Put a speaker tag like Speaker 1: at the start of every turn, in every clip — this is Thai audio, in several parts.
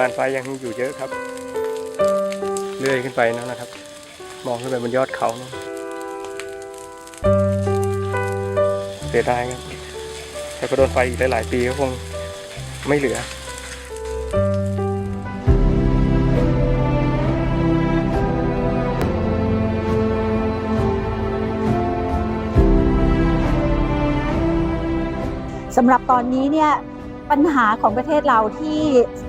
Speaker 1: มาณไฟยังอยู่เยอะครับ เลื่อยขึ้นไปนั่นนะครับ มองขึ้นไปบนยอดเขาเสียดายครับแต่ก็โดนไฟอีกหลาย ๆ ปีก็คงไม่เหลือ
Speaker 2: สำหรับตอนนี้เนี่ย ปัญหาของประเทศเราที่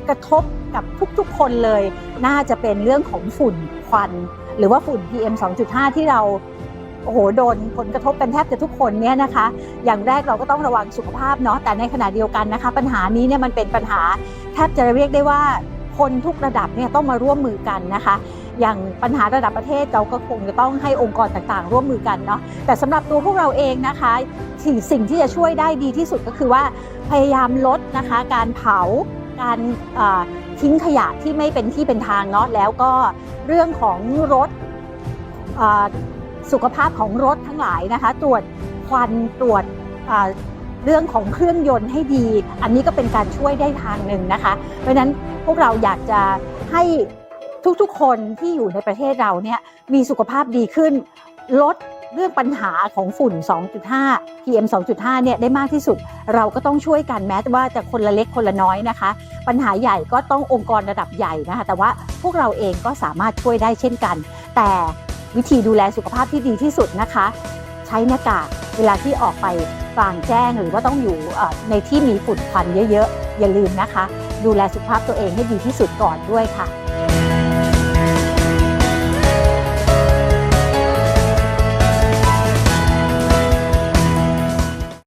Speaker 2: กระทบกับทุกๆคนเลย น่าจะเป็นเรื่องของฝุ่นควัน หรือว่าฝุ่น PM 2.5 ที่เราโอ้โหโดนผลกระทบกันแทบจะทุกคนเนี่ยนะคะ อย่างแรกเราก็ต้องระวังสุขภาพเนาะแต่ในขณะเดียวกันนะคะ ปัญหานี้เนี่ยมันเป็นปัญหาแทบจะเรียกได้ว่าคนทุกระดับเนี่ยต้องมาร่วมมือกันนะคะ อย่างปัญหาระดับประเทศเราก็คงจะต้องให้องค์กรต่างๆ ร่วมมือกันเนาะแต่สำหรับตัวพวกเราเองนะคะสิ่งสิ่งที่จะช่วยได้ดีที่สุดก็คือว่าพยายามลดนะคะการเผาการทิ้งขยะที่ไม่เป็นที่เป็นทางเนาะแล้วก็เรื่องของรถสุขภาพของรถทั้งหลายนะคะ ตรวจควันตรวจเอ่อเรื่องของเครื่องยนต์ให้ดี อันนี้ก็เป็นการช่วยได้ทางหนึ่งนะคะ เพราะฉะนั้นพวกเราอยากจะให้ ทุกๆ คนที่อยู่ในประเทศเราเนี่ยมีสุขภาพดีขึ้น ลดเรื่องปัญหาของฝุ่น 2.5 PM 2.5 เนี่ยได้มากที่สุด เราก็ต้องช่วยกันแม้ว่าจะคนละเล็กคนละน้อยนะคะ ปัญหาใหญ่ก็ต้ององค์กรระดับใหญ่นะคะ แต่ว่าพวกเราเองก็สามารถช่วยได้เช่นกัน แต่วิธีดูแลสุขภาพที่ดีที่สุดนะคะ ใช้หน้ากากเวลาที่ออกไปกลางแจ้งหรือว่าต้องอยู่ในที่มีฝุ่นควันเยอะๆ อย่าลืมนะคะ ดูแลสุขภาพตัวเองให้ดีที่สุดก่อนด้วยค่ะ